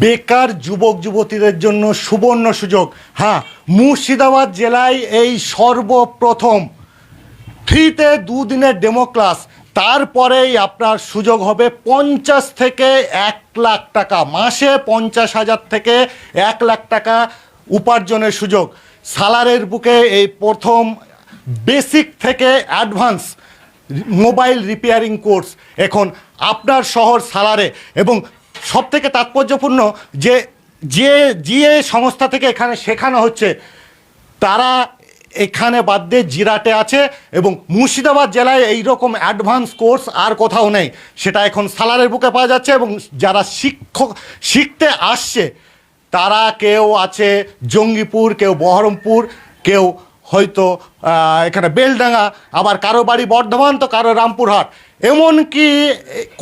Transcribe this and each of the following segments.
বেকার যুবক যুবতীদের জন্য সুবর্ণ সুযোগ। হ্যাঁ মুর্শিদাবাদ জেলায় এই সর্বপ্রথম ফ্রিতে দুদিনের ডেমো ক্লাস। তারপরেই আপনার সুযোগ হবে পঞ্চাশ থেকে এক লাখ টাকা। মাসে পঞ্চাশ হাজার থেকে এক লাখ টাকা উপার্জনের সুযোগ। সালারের বুকে এই প্রথম বেসিক থেকে অ্যাডভান্স মোবাইল রিপেয়ারিং কোর্স। এখন আপনার শহর সালারে এবং সব থেকে তাৎপর্যপূর্ণ যে যে যে সংস্থা থেকে এখানে শেখানো হচ্ছে, তারা এখানে বাদ দিয়ে জিরাটে আছে এবং মুর্শিদাবাদ জেলায় এই রকম অ্যাডভান্স কোর্স আর কোথাও নেই। সেটা এখন সালারের বুকে পাওয়া যাচ্ছে এবং যারা শিক্ষক, শিখতে আসছে, তারা কেউ আছে জঙ্গিপুর, কেউ বহরমপুর, কেউ হয়তো এখানে বেলডাঙ্গা, আবার কারও বাড়ি বর্ধমান, তো কারও রামপুরহাট। এমনকি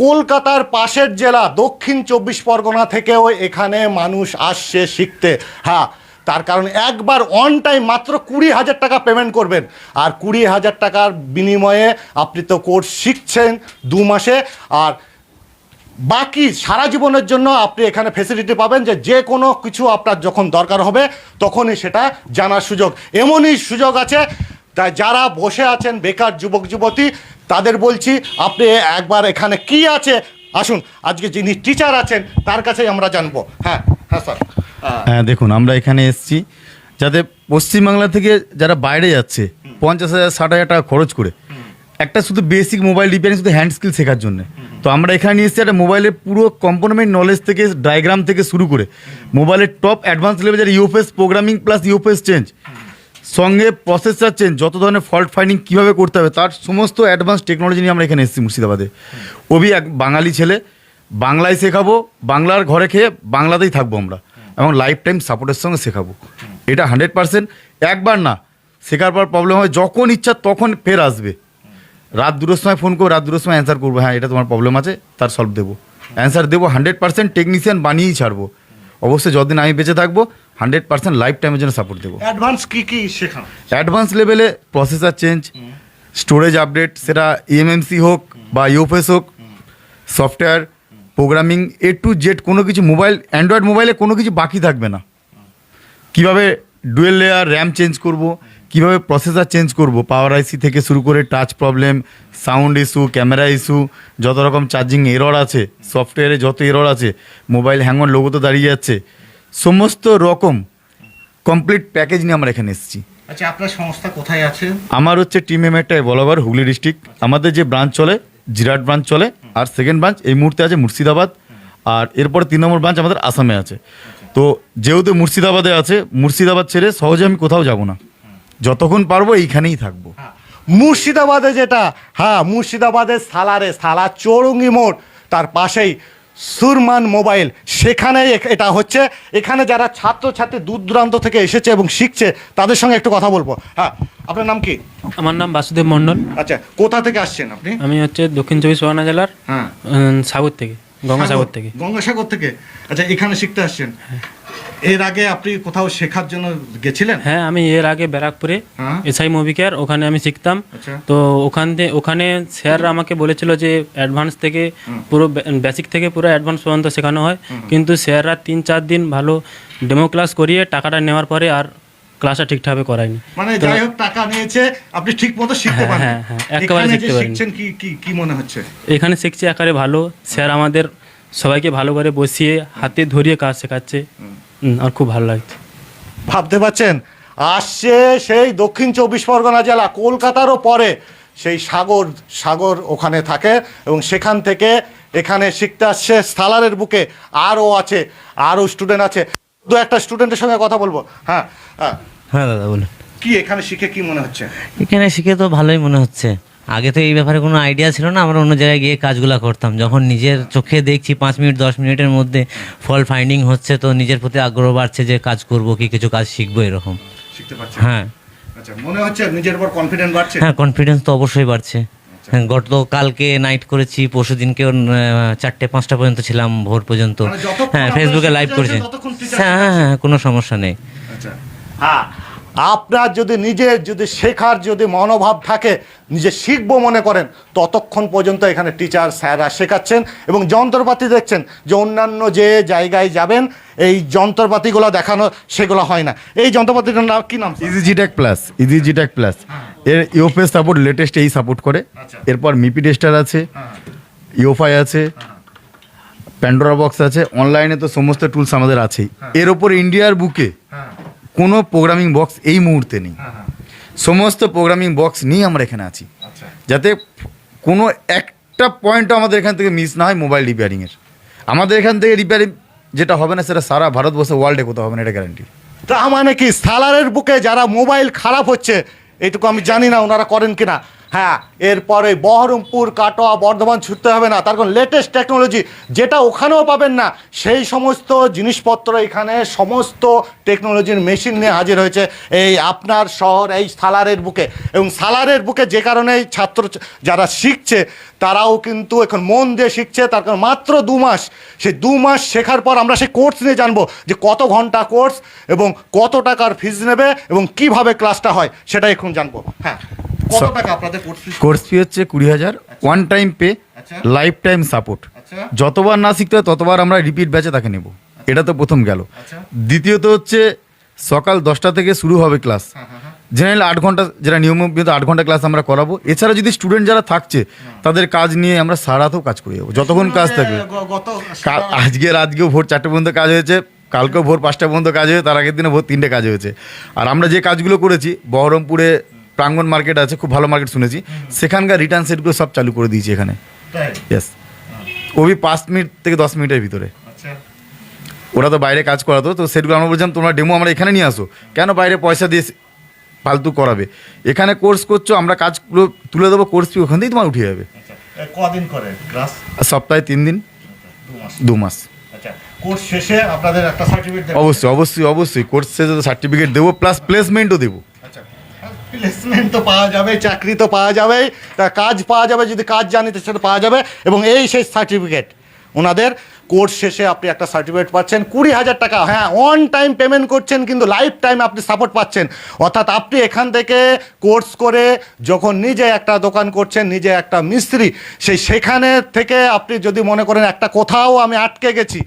কলকাতার পাশের জেলা, দক্ষিণ চব্বিশ পরগনা থেকেও এখানে মানুষ আসছে শিখতে। হ্যাঁ তার কারণ একবার অন টাইম মাত্র কুড়ি হাজার টাকা পেমেন্ট করবেন। আর কুড়ি হাজার টাকার বিনিময়ে আপনি তো কোর্স শিখছেন দু মাসে। আর বাকি সারা জীবনের জন্য আপনি এখানে ফেসিলিটি পাবেন যে যে কোনো কিছু আপনার যখন দরকার হবে তখনই সেটা জানার সুযোগ। এমনই সুযোগ আছে তাই যারা বসে আছেন বেকার যুবক যুবতী তাদের বলছি আপনি একবার এখানে কি আছে? আসুন আজকে যিনি টিচার আছেন তার কাছেই আমরা জানব। হ্যাঁ হ্যাঁ স্যার হ্যাঁ দেখুন আমরা এখানে এসেছি। যাতে পশ্চিমবাংলা থেকে যারা বাইরে যাচ্ছে পঞ্চাশ হাজার ষাট হাজার টাকা খরচ করে একটা শুধু বেসিক মোবাইল রিপেয়ারিং শুধু হ্যান্ড স্কিল শেখার জন্য। তো আমরা এখানে নিয়ে এসেছি একটা মোবাইলের পুরো কম্পোনেন্ট নলেজ থেকে ডায়াগ্রাম থেকে শুরু করে। মোবাইলের টপ অ্যাডভান্স লেভেল যারা UFS programming plus UFS change সঙ্গে প্রসেসর চেঞ্জ যত ধরনের ফল্ট ফাইন্ডিং কীভাবে করতে হবে, তার সমস্ত অ্যাডভান্স টেকনোলজি নিয়ে আমরা এখানে এসেছি মুর্শিদাবাদে। ওবি এক বাঙালি ছেলে, বাংলায় শেখাবো, বাংলার ঘরে খেয়ে বাংলাতেই থাকব আমরা। এবং লাইফ টাইম সাপোর্টের সঙ্গে শেখাবো। এটা হান্ড্রেড পার্সেন্ট একবার না, শেখার পর প্রবলেম হয় যখন ইচ্ছা তখন ফের আসবে। রাত দুটোর সময় ফোন করব রাত দুটোর সময় অ্যান্সার করব। হ্যাঁ এটা তোমার প্রবলেম আছে তার সলভ দেবো। অ্যান্সার দেবো হান্ড্রেড পার্সেন্ট টেকনিশিয়ান বানিয়েই ছাড়বো। অবশ্যই যতদিন আমি বেঁচে থাকব হান্ড্রেড পার্সেন্ট লাইফ টাইমের জন্য সাপোর্ট দেবো। অ্যাডভান্স কী কি শেখানো অ্যাডভান্স লেভেলে প্রসেসার চেঞ্জ স্টোরেজ আপডেট সেটা ইএমএমসি হোক বা ইউএফএস হোক software programming A to Z কোনো কিছু মোবাইল অ্যান্ড্রয়েড মোবাইলে কোনো কিছু বাকি থাকবে না। কীভাবে ডুয়েল লেয়ার র্যাম চেঞ্জ করব কীভাবে প্রসেসার চেঞ্জ করব? পাওয়ার আইসি থেকে শুরু করে touch problem sound issue camera issue যত রকম চার্জিং এরর আছে সফটওয়্যারে যত এরর আছে মোবাইল হ্যাঙ্গন লোগো তো দাঁড়িয়ে যাচ্ছে। সমস্ত রকম কমপ্লিট প্যাকেজ নিয়ে আমরা এখানে এসেছি। আচ্ছা আপনার সংস্থা কোথায় আছে? আমার হচ্ছে টিম এমএটাই বলাবার হুগলি ডিস্ট্রিক্ট আমাদের যে ব্রাঞ্চ চলে জিরাট ব্রাঞ্চ চলে আর সেকেন্ড ব্রাঞ্চ এই মুহূর্তে আছে মুর্শিদাবাদ। আর এরপর তিন নম্বর ব্রাঞ্চ আমাদের আসামে আছে। তো যেহেতু মুর্শিদাবাদে আছে মুর্শিদাবাদ ছেড়ে সহজে আমি কোথাও যাব না। যতক্ষণ পারব এইখানেই থাকব। মুর্শিদাবাদে যেটা হ্যাঁ মুর্শিদাবাদের সালারে সালার চৌরঙ্গি মোড় তার পাশেই সুরমান মোবাইল। সেখানে এটা হচ্ছে এখানে যারা ছাত্রছাত্রী দূর দূরান্ত থেকে এসেছে এবং শিখছে তাদের সঙ্গে একটু কথা বলব। হ্যাঁ আপনার নাম কি? আমার নাম বাসুদেব মণ্ডল। আচ্ছা কোথা থেকে আসছেন আপনি? আমি হচ্ছে দক্ষিণ চব্বিশ পরগনা জেলার হ্যাঁ। সাগর থেকে। গঙ্গাসাগর থেকে। গঙ্গাসাগর থেকে? আচ্ছা এখানে শিখতে আসছেন। এর আগে আপনি কোথাও শেখার জন্য গেছিলেন? হ্যাঁ আমি এর আগে ব্যারাকপুরে হ্যাঁ। এসআই মুভি কেয়ার ওখানে আমি শিখতাম। আচ্ছা। তো ওখান থেকে ওখানে স্যার আমাকে বলেছিল যে অ্যাডভান্স থেকে পুরো বেসিক থেকে পুরো অ্যাডভান্স পর্যন্ত শেখানো হয়। কিন্তু স্যাররা তিন চার দিন ভালো ডেমো ক্লাস করিয়ে টাকাটা নেওয়ার পরে আর ক্লাসটা ঠিকঠাকভাবে করায়নি। মানে যাই হোক টাকা নিয়েছে আপনি ঠিক মতো শিখতে হ্যাঁ, পারেন হ্যাঁ, হ্যাঁ, একেবারে শিখতে পারিনি। শিখছেন কি কি কি মনে হচ্ছে? এখানে শিখছি একারে ভালো। স্যার আমাদের সবাইকে ভালো করে বসিয়ে হাতে ধরিয়ে কাজ শেখাচ্ছে। আর খুব ভালো লাগছে। ভাবতে পারছেন? আসছে সেই দক্ষিণ চব্বিশ পরগনা জেলা কলকাতারও পরে সেই সাগর সাগর ওখানে থাকে এবং সেখান থেকে এখানে শিখতে আসছে স্থালারের বুকে। আরও আছে আরও স্টুডেন্ট আছে। দু একটা স্টুডেন্টের সঙ্গে কথা বলব। হ্যাঁ হ্যাঁ। হ্যাঁ দাদা বলুন। কি এখানে শিখে কি মনে হচ্ছে? এখানে শিখে তো ভালোই মনে হচ্ছে। আগে তো এই ব্যাপারে কোনো আইডিয়া ছিল না আমরা অন্য জায়গায় গিয়ে কাজগুলো করতাম। যখন নিজের চোখে দেখছি পাঁচ মিনিট দশ মিনিটের মধ্যে ফল ফাইন্ডিং হচ্ছে তো নিজের প্রতি আগ্রহ বাড়ছে যে কাজ করব কি কিছু কাজ শিখব এরকম। শিখতে পারছেন হ্যাঁ। আচ্ছা মনে হচ্ছে নিজের উপর কনফিডেন্ট বাড়ছে? হ্যাঁ কনফিডেন্স তো অবশ্যই বাড়ছে। হ্যাঁ গত কালকে নাইট করেছি পরশু দিনকেও চারটে পাঁচটা পর্যন্ত ছিলাম ভোর পর্যন্ত। মানে হ্যাঁ ফেসবুকে লাইভ করেছি। হ্যাঁ হ্যাঁ হ্যাঁ কোনো সমস্যা নেই। আচ্ছা। হ্যাঁ। আপনার যদি নিজের যদি শেখার যদি মনোভাব থাকে নিজে শিখব মনে করেন ততক্ষণ পর্যন্ত এখানে টিচার স্যাররা শেখাচ্ছেন এবং যন্ত্রপাতি দেখছেন যে অন্যান্য যে জায়গায় যাবেন এই যন্ত্রপাতিগুলো দেখানো সেগুলো হয় না। এই যন্ত্রপাতিটার নাম কী নাম easy JTAG plus easy JTAG plus এর ইওপেস সাপোর্ট লেটেস্ট এই সাপোর্ট করে। আচ্ছা। এরপর মিপি টেস্টার আছে ইওফাই আছে প্যান্ডোরা বক্স আছে অনলাইনে তো সমস্ত টুলস আমাদের আছেই। এর ওপর ইন্ডিয়ার বুকে কোনো প্রোগ্রামিং বক্স এই মুহূর্তে নেই। সমস্ত প্রোগ্রামিং বক্স নিয়ে আমরা এখানে আছি। যাতে কোনো একটা পয়েন্ট আমাদের এখান থেকে মিস না হয় মোবাইল রিপেয়ারিংয়ের আমাদের এখান থেকে রিপেয়ারিং যেটা হবে না সেটা সারা ভারতবর্ষে ওয়ার্ল্ডে কোথাও হবে না এটা গ্যারান্টি তা মানে কি সালারের বুকে যারা মোবাইল খারাপ হচ্ছে এইটুকু আমি জানি না ওনারা করেন কিনা। হ্যাঁ এরপরে বহরমপুর, কাটোয়া, বর্ধমান ছুটতে হবে না। তার কারণ লেটেস্ট টেকনোলজি যেটা ওখানেও পাবেন না, সেই সমস্ত জিনিসপত্র এখানে, সমস্ত টেকনোলজির মেশিন নিয়ে হাজির হয়েছে এই আপনার শহর, এই সালারের বুকে। এবং সালারের বুকে যে কারণে ছাত্র যারা শিখছে, তারাও কিন্তু এখন মন দিয়ে শিখছে। তার কারণ মাত্র দু মাস। সেই দু মাস শেখার পর আমরা সেই কোর্স নিয়ে জানব যে কত ঘণ্টা কোর্স এবং কত টাকার ফিজ নেবে এবং কীভাবে ক্লাসটা হয় সেটা এখন জানব। হ্যাঁ। কত টাকা আপনাদের কোর্স ফি হচ্ছে কুড়ি হাজার। ওয়ান টাইম পে আচ্ছা। লাইফ টাইম সাপোর্ট আচ্ছা। যতবার না শিখতে হয় ততবার আমরা রিপিট ব্যাচে তাকে নেব। এটা তো প্রথম গেল। আচ্ছা। দ্বিতীয়ত হচ্ছে সকাল দশটা থেকে শুরু হবে ক্লাস হ্যাঁ, জেনারেল আট ঘণ্টা যেটা নিয়মিত আট ঘণ্টা ক্লাস আমরা করাবো। এছাড়া যদি স্টুডেন্ট যারা থাকছে তাদের কাজ নিয়ে আমরা সারাতেও কাজ করে যাব। যতক্ষণ কাজ থাকবে। আজকের আজকেও ভোর চারটে পর্যন্ত কাজ হয়েছে। কালকেও ভোর পাঁচটা পর্যন্ত কাজ হয়েছে। তার আগের দিনে ভোর তিনটে কাজ হয়েছে। আর আমরা যে কাজগুলো করেছি বহরমপুরে প্রাঙ্গণ মার্কেট আছে খুব ভালো মার্কেট শুনেছি। সেখানকার রিটার্ন সেটগুলো সব চালু করে দিয়েছি এখানে। ইয়েস ওই পাঁচ মিনিট থেকে দশ মিনিটের ভিতরে। আচ্ছা। ওরা তো বাইরে কাজ করাতো তো সেটগুলো আমরা বলছিলাম তোমরা ডেমো আমরা এখানে নিয়ে আসো। কেন বাইরে পয়সা দিয়ে ফালতু করাবে? এখানে কোর্স করছ আমরা কাজগুলো তুলে দেবো কোর্স ফি ওখান থেকেই তোমার উঠে যাবে। আচ্ছা। কদিন করে? ক্লাস? সপ্তাহে তিন দিন। দু মাস। মাস। আচ্ছা। কোর্স শেষে আপনাদের একটা সার্টিফিকেট অবশ্যই অবশ্যই অবশ্যই। কোর্স শেষে সার্টিফিকেট দেবো প্লাস প্লেসমেন্টও দেবো। প্লেসমেন্ট তো পাওয়া যাবে, চাকরি তো পাওয়া যাবে, তা কাজ পাওয়া যাবে, যদি কাজ জানি তো সেটা পাওয়া যাবে, এবং এই সেই সার্টিফিকেট ওনাদের কোর্স শেষে আপনি একটা সার্টিফিকেট পাচ্ছেন, কুড়ি হাজার টাকা। হ্যাঁ অন টাইম পেমেন্ট করছেন, কিন্তু লাইফ টাইম আপনি সাপোর্ট পাচ্ছেন। অর্থাৎ আপনি এখান থেকে কোর্স করে যখন নিজে একটা দোকান করছেন, নিজে একটা মিস্ত্রি, সেই সেখানে থেকে আপনি যদি মনে করেন একটা কোথাও আমি আটকে গেছি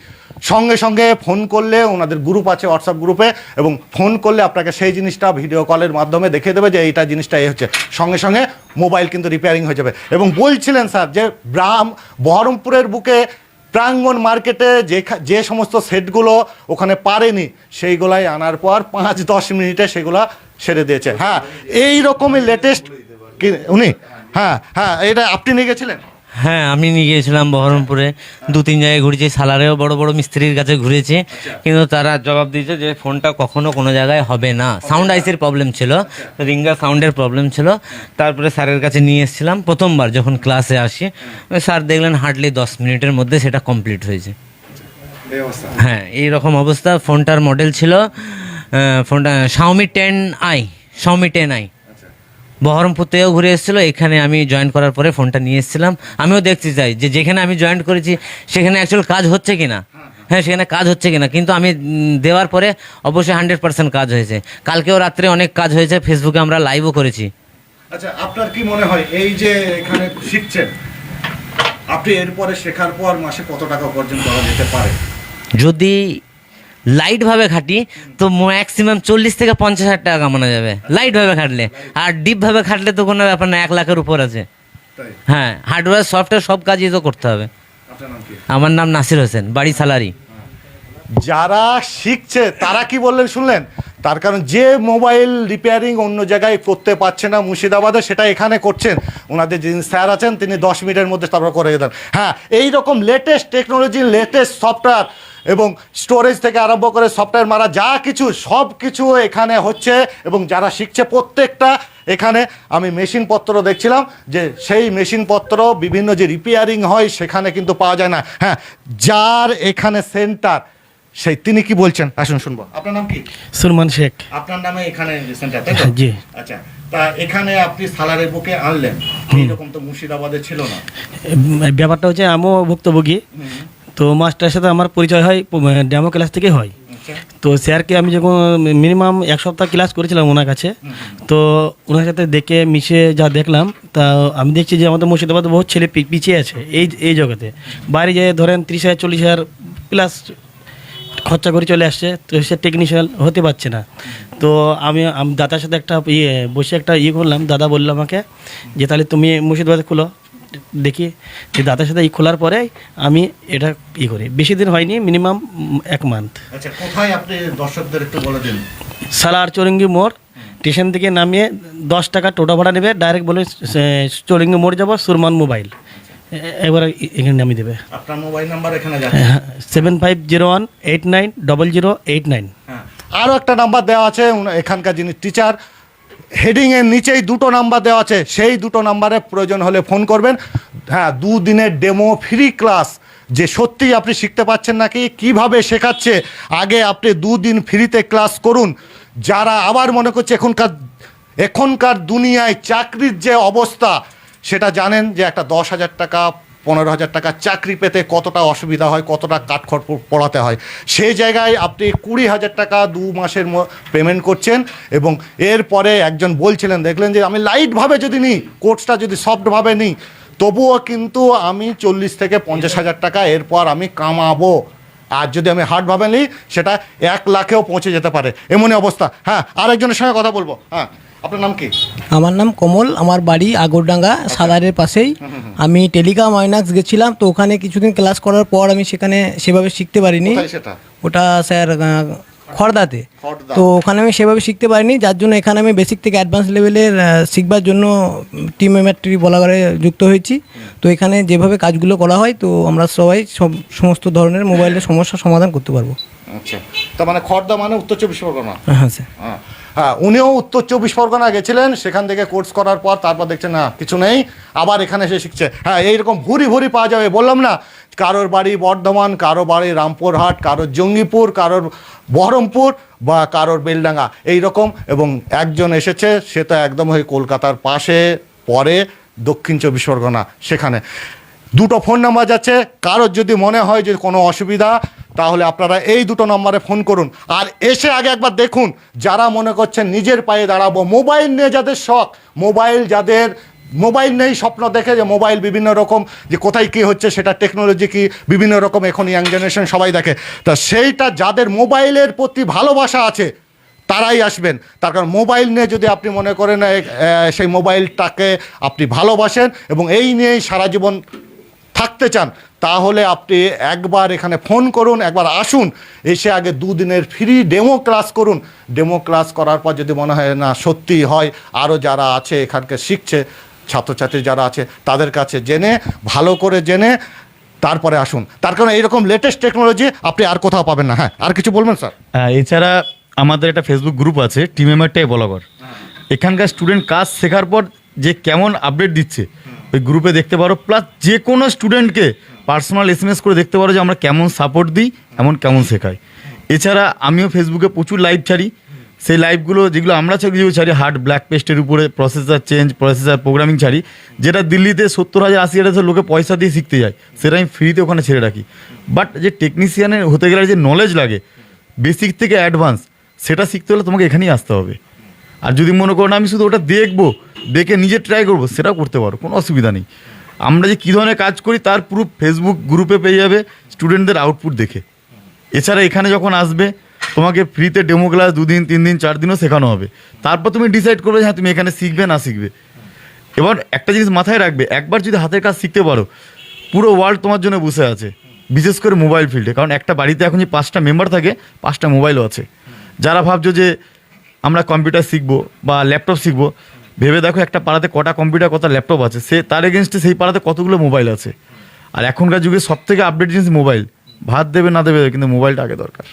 সঙ্গে সঙ্গে ফোন করলে ওনাদের গ্রুপ আছে হোয়াটসঅ্যাপ গ্রুপে, এবং ফোন করলে আপনাকে সেই জিনিসটা ভিডিও কলের মাধ্যমে দেখিয়ে দেবে যে এইটা জিনিসটা এই হচ্ছে। সঙ্গে সঙ্গে মোবাইল কিন্তু রিপেয়ারিং হয়ে যাবে। এবং বলছিলেন স্যার যে ব্রাম বহরমপুরের বুকে প্রাঙ্গণ মার্কেটে যে যে সমস্ত সেটগুলো ওখানে পারেনি, সেইগুলাই আনার পর পাঁচ, দশ মিনিটে সেগুলো সেরে দিয়েছে। হ্যাঁ এই রকমই লেটেস্ট উনি? হ্যাঁ হ্যাঁ এটা আপনি নিয়ে গেছিলেন? হ্যাঁ আমি নিয়ে গিয়েছিলাম বহরমপুরে। দু তিন জায়গায় ঘুরেছি। সালারেও বড় বড় মিস্ত্রির কাছে ঘুরেছি। কিন্তু তারা জবাব দিয়েছে যে ফোনটা কখনো কোনো জায়গায় হবে না। সাউন্ড আইসির প্রবলেম ছিল। রিঙ্গা সাউন্ডের প্রবলেম ছিল। তারপরে স্যারের কাছে নিয়ে এসেছিলাম। প্রথমবার যখন ক্লাসে আসি স্যার দেখলেন হার্ডলি দশ মিনিটের মধ্যে সেটা কমপ্লিট হয়েছে। হ্যাঁ এই রকম অবস্থা। ফোনটার মডেল ছিল ফোনটা Xiaomi ten I Xiaomi ten I Baharampur থেকেও ঘুরে এসেছিল এখানে আমি জয়েন করার পরে ফোনটা নিয়ে এসেছিলাম। আমিও দেখতে চাই যে যেখানে আমি জয়েন করেছি সেখানে অ্যাকচুয়াল কাজ হচ্ছে কি না হ্যাঁ সেখানে কাজ হচ্ছে কিনা? কিন্তু আমি দেওয়ার পরে অবশ্যই হান্ড্রেড পার্সেন্ট কাজ হয়েছে। কালকেও রাত্রে অনেক কাজ হয়েছে ফেসবুকে আমরা লাইভও করেছি। আচ্ছা আপনার কি মনে হয় এই যে এখানে শিখছেন আপনি এরপরে শেখার পর মাসে কত টাকা উপার্জন করা যেতে পারে? যদি লাইটভাবে খাটি তো ম্যাক্সিমাম চল্লিশ থেকে পঞ্চাশ হাজার টাকা কামানো যাবে। লাইটভাবে খাটলে। আর ডিপভাবে খাটলে তো কোনো ব্যাপার না এক লাখের উপর আছে। হ্যাঁ হার্ডওয়্যার সফটওয়্যার সব কাজই তো করতে হবে। আমার নাম নাসির হোসেন বাড়ি সালারি। যারা শিখছে তারা কি বললেন শুনলেন? তার কারণ যে মোবাইল রিপেয়ারিং অন্য জায়গায় করতে পারছে না মুর্শিদাবাদে সেটা এখানে করছেন। ওনাদের যিনি স্যার আছেন তিনি দশ মিনিটের মধ্যে তারপর করে দেন। হ্যাঁ এই রকম লেটেস্ট টেকনোলজি লেটেস্ট সফটওয়্যার এবং স্টোরেজ থেকে আরম্ভ করে সফটওয়্যার মারা যা কিছু সব কিছু এখানে হচ্ছে এবং যারা শিখছে প্রত্যেকটা এখানে আমি মেশিনপত্র দেখছিলাম যে সেই মেশিনপত্র বিভিন্ন যে রিপেয়ারিং হয় সেখানে কিন্তু পাওয়া যায় না। হ্যাঁ যার এখানে সেন্টার সেই তিনি কি বলছেন? আসুন শুনব। আপনার নাম কি? সুলমান শেখ। আপনার নামে এখানে সেন্টার তাই তো? জি। আচ্ছা তা এখানে আপনি সালারের বুকে আনলেন। এইরকম তো মুর্শিদাবাদে ছিল না। ব্যাপারটা হচ্ছে আমিও ভুক্তভোগী। তো মাস্টারের সাথে আমার পরিচয় হয় ডেমো ক্লাস থেকে হয়। তো স্যারকে আমি যখন মিনিমাম এক সপ্তাহ ক্লাস করেছিলাম ওনার কাছে তো ওনার সাথে দেখে মিশে যা দেখলাম তা আমি দেখছি যে আমাদের মুর্শিদাবাদে বহু ছেলে পিছিয়ে আছে এই এই জগতে। বাইরে যেয়ে ধরেন তিরিশ হাজার চল্লিশ হাজার প্লাস খরচা করে চলে আসছে তো সে টেকনিশিয়ান হতে পারছে না। তো আমি আমি দাদার সাথে একটা ইয়ে বসে একটা ইয়ে করলাম দাদা বলল আমাকে যে তাহলে তুমি মুর্শিদাবাদে খুলো। দেখি যে দাদার সাথে ই খোলার পরে আমি এটা ই করি। বেশি দিন হয়নি মিনিমাম এক মান্থ আচ্ছা কোথায় আপনি দর্শকদের একটু বলে দিন? সালার চৌরঙ্গি মোড়। স্টেশন থেকে নামিয়ে দশ টাকা টোটো ভাড়া নেবে ডাইরেক্ট বলে চৌরঙ্গি মোড় যাব সুরমান মোবাইল। এবার এখানে নামিয়ে দেবে। আপনার মোবাইল নাম্বার এখানে যাচ্ছে। Seven five zero one eight nine double zero eight nine আরও একটা নাম্বার দেওয়া আছে এখানকার যিনি টিচার হেডিংয়ের নিচেই দুটো নাম্বার দেওয়া আছে। সেই দুটো নাম্বারে প্রয়োজন হলে ফোন করবেন। হ্যাঁ দুদিনের ডেমো ফ্রি ক্লাস যে সত্যিই আপনি শিখতে পাচ্ছেন নাকি, কীভাবে শেখাচ্ছে, আগে আপনি দুদিন ফ্রিতে ক্লাস করুন। যারা আবার মনে করছে এখনকার এখনকার দুনিয়ায় চাকরির যে অবস্থা, সেটা জানেন যে একটা দশ হাজার টাকা পনেরো হাজার টাকা চাকরি পেতে কতটা অসুবিধা হয়, কতটা কাঠখড় পড়াতে হয়। সেই জায়গায় আপনি কুড়ি হাজার টাকা দু মাসের পেমেন্ট করছেন এবং এরপরে একজন বলছিলেন, দেখলেন যে, আমি লাইটভাবে যদি নিই কোর্সটা যদি সফটভাবে নিই, তবুও কিন্তু আমি চল্লিশ থেকে পঞ্চাশ হাজার টাকা এরপর আমি কামাবো। আর যদি আমি হার্ডভাবে নিই, সেটা এক লাখেও পৌঁছে যেতে পারে। এমনই অবস্থা। হ্যাঁ আরেকজনের সঙ্গে কথা বলব। হ্যাঁ আপনার নাম কি? আমার নাম কমল আমার বাড়ি আগরডাঙ্গা সাদারের পাশেই। আমি টেলিকা মাইনাক্স গেছিলাম তো ওখানে কিছুদিন ক্লাস করার পর আমি সেখানে সেভাবে শিখতে পারিনি। ওটা স্যার খড়দাতে তো ওখানে আমি সেভাবে শিখতে পারিনি যার জন্য এখানে আমি বেসিক থেকে অ্যাডভান্স লেভেলের শিখবার জন্য টিম মেম্বারটি বলা করে যুক্ত হয়েছি। তো এখানে যেভাবে কাজগুলো করা হয় তো আমরা সবাই সব সমস্ত ধরনের মোবাইলের সমস্যার সমাধান করতে পারব। আচ্ছা। তার মানে খর্দা মানে উত্তর চব্বিশ পরগনা? হ্যাঁ স্যার। হ্যাঁ। হ্যাঁ উনিও উত্তর চব্বিশ পরগনা গেছিলেন সেখান থেকে কোর্স করার পর তারপর দেখছেন না কিছু নেই আবার এখানে এসে শিখছে। হ্যাঁ এইরকম ভুরি ভুরি পাওয়া যাবে বললাম না কারোর বাড়ি বর্ধমান, কারও বাড়ি রামপুরহাট কারোর জঙ্গিপুর, কারোর বহরমপুর বা কারোর বেলডাঙ্গা। রকম এবং একজন এসেছে, সে তো একদম ওই কলকাতার পাশে, পরে দক্ষিণ চব্বিশ পরগনা, সেখানে। দুটো ফোন নাম্বার যাচ্ছে। কারোর যদি মনে হয় যে কোনো অসুবিধা, তাহলে আপনারা এই দুটো নম্বরে ফোন করুন। আর এসে আগে একবার দেখুন, যারা মনে করছেন নিজের পায়ে দাঁড়াবো, মোবাইল নিয়ে যাদের শখ, মোবাইল যাদের মোবাইল নেই, স্বপ্ন দেখে যে মোবাইল বিভিন্ন রকম, যে কোথায় কী হচ্ছে, সেটা টেকনোলজি কি, বিভিন্ন রকম এখন ইয়াং জেনারেশন সবাই দেখে। তা সেইটা যাদের মোবাইলের প্রতি ভালোবাসা আছে, তারাই আসবেন। তার কারণ মোবাইল নিয়ে যদি আপনি মনে করেন সেই মোবাইলটাকে আপনি ভালোবাসেন এবং এই নিয়েই সারা জীবন থাকতে চান, তাহলে আপনি একবার এখানে ফোন করুন, একবার আসুন, এসে আগে দুদিনের ফ্রি ডেমো ক্লাস করুন। ডেমো ক্লাস করার পর যদি মনে হয়, না সত্যি হয়। আরও যারা আছে এখানকে শিখছে ছাত্রছাত্রী যারা আছে, তাদের কাছে জেনে, ভালো করে জেনে তারপরে আসুন। তার কারণ এইরকম লেটেস্ট টেকনোলজি আপনি আর কোথাও পাবেন না। হ্যাঁ আর কিছু বলবেন, স্যার? এছাড়া আমাদের একটা ফেসবুক গ্রুপ আছে টিম মেম্বারটাই বলাগর এখানকার স্টুডেন্ট কাজ শেখার পর যে কেমন আপডেট দিচ্ছে, ওই গ্রুপে দেখতে পারো প্লাস যে কোনো স্টুডেন্টকে পার্সোনাল এস এম এস করে দেখতে পারো যে আমরা কেমন সাপোর্ট দিই, এমন কেমন শেখাই। এছাড়া আমিও ফেসবুকে প্রচুর লাইভ ছাড়ি। সেই লাইভগুলো যেগুলো আমরা যেগুলো ছাড়ি হার্ড ব্ল্যাক পেস্টের উপরে প্রসেসর চেঞ্জ প্রসেসর প্রোগ্রামিং ছাড়ি, যেটা দিল্লিতে সত্তর হাজার, আশি হাজার লোকে পয়সা দিয়ে শিখতে যায়, সেটা আমি ফ্রিতে ওখানে ছেড়ে রাখি। বাট যে টেকনিশিয়ানের হতে গেলে যে নলেজ লাগে বেসিক থেকে অ্যাডভান্স সেটা শিখতে হলে তোমাকে এখানেই আসতে হবে। আর যদি মনে করো না, আমি শুধু ওটা দেখব, দেখে নিজে ট্রাই করব, সেটাও করতে পারো, কোনো অসুবিধা নেই। আমরা যে কী ধরনের কাজ করি, তার পুরো ফেসবুক গ্রুপে পেয়ে যাবে স্টুডেন্টদের আউটপুট দেখে। এছাড়া এখানে যখন আসবে তোমাকে ফ্রিতে ডেমো ক্লাস দুদিন তিন দিন চার দিনও শেখানো হবে। তারপর তুমি ডিসাইড করবে হ্যাঁ তুমি এখানে শিখবে, না শিখবে। এবার একটা জিনিস মাথায় রাখবে, একবার যদি হাতের কাজ শিখতে পারো, পুরো ওয়ার্ল্ড তোমার জন্য বসে আছে, বিশেষ করে মোবাইল ফিল্ডে কারণ একটা বাড়িতে এখন যে পাঁচটা মেম্বার থাকে, পাঁচটা মোবাইলও আছে। যারা ভাবছ যে আমরা কম্পিউটার শিখব বা ল্যাপটপ শিখব, ভেবে দেখো একটা পাড়াতে কটা কম্পিউটার কটা ল্যাপটপ আছে। সে, তার এগেনস্টে সেই পাড়াতে কতগুলো মোবাইল আছে। আর এখনকার যুগে সব থেকে আপডেট জিনিস মোবাইল ভাত দেবে, না দেবে, কিন্তু মোবাইলটা আগে দরকার।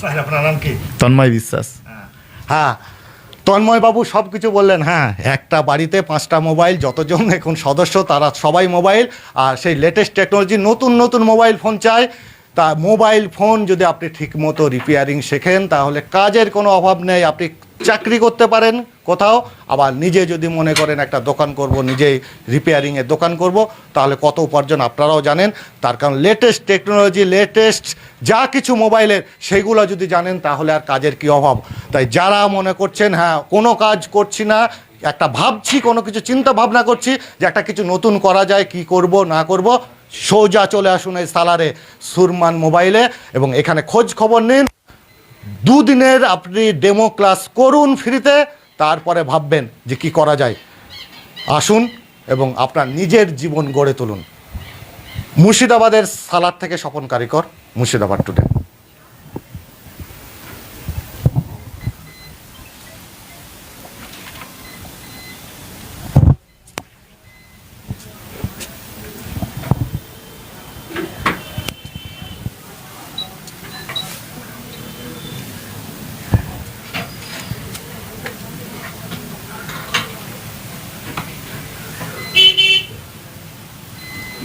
স্যার আপনার নাম কি? তন্ময় বিশ্বাস। হ্যাঁ। তন্ময় বাবু সব কিছু বললেন হ্যাঁ একটা বাড়িতে পাঁচটা মোবাইল যতজন এখন সদস্য তারা সবাই মোবাইল আর সেই লেটেস্ট টেকনোলজি নতুন নতুন মোবাইল ফোন চায় তা মোবাইল ফোন যদি আপনি ঠিকমতো রিপেয়ারিং শেখেন তাহলে কাজের কোনো অভাব নেই আপনি চাকরি করতে পারেন। কোথাও। আবার নিজে যদি মনে করেন একটা দোকান করব, নিজেই রিপেয়ারিংয়ের দোকান করব, তাহলে কত উপার্জন আপনারাও জানেন। তার কারণ লেটেস্ট টেকনোলজি লেটেস্ট যা কিছু মোবাইলের সেইগুলো যদি জানেন, তাহলে আর কাজের কী অভাব? তাই যারা মনে করছেন হ্যাঁ কোনো কাজ করছি না, একটা ভাবছি, কোনো কিছু চিন্তা ভাবনা করছি যে একটা কিছু নতুন করা যায়, কি করব, না করব, সোজা চলে আসুন এই সালারে সুরমান মোবাইলে এবং এখানে খোঁজ খবর নিন। দুদিনের আপনি ডেমো ক্লাস করুন ফ্রিতে তারপরে ভাববেন যে কি করা যায়। আসুন এবং আপনার নিজের জীবন গড়ে তুলুন। মুর্শিদাবাদের সালাদ থেকে স্বপন কারিকর, মুর্শিদাবাদ টুডে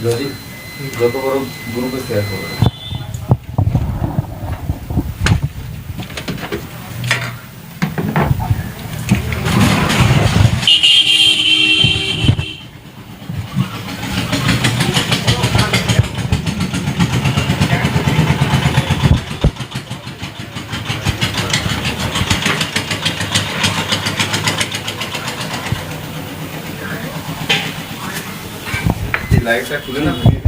যদি যত বড় গ্রুপে শেয়ার করবে লাইটটা খুলে না